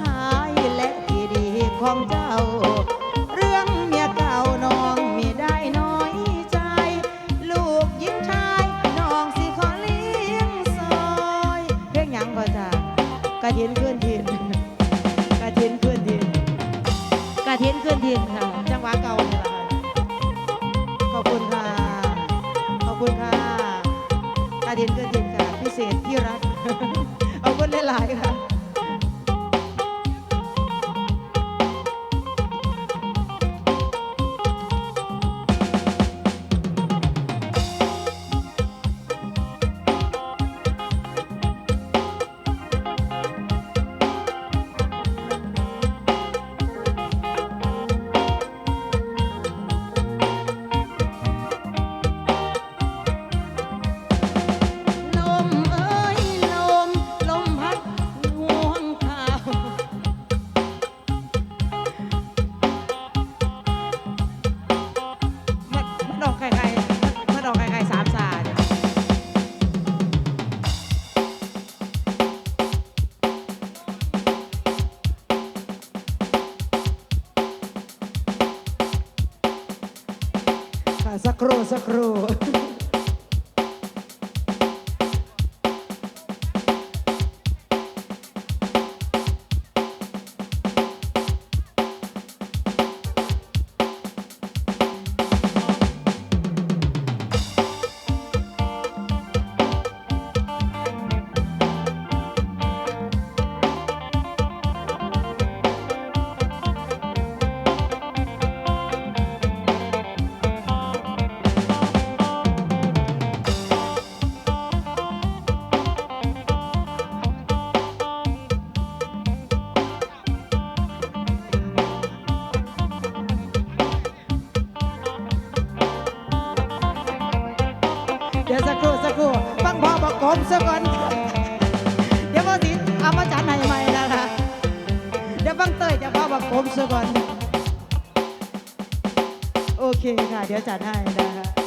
ท้ายและกีดีของเจ้า เรื่องเมียเก่าน้องมีได้น้อยใจ ลูกยิงชายน้องสิขอเลี้ยงซอยเพลงหยังก็จะกระถินขึ้นทินกระถินขึ้นทินกระถินขึ้นทินค่ะ จังหวะเก่าเนี่ยแหละค่ะขอบคุณค่ะ ขอบคุณค่ะกระถินขึ้นทินค่ะพิเศ ค่ะ เคค่ะ เดี๋ยวจัดให้นะคะ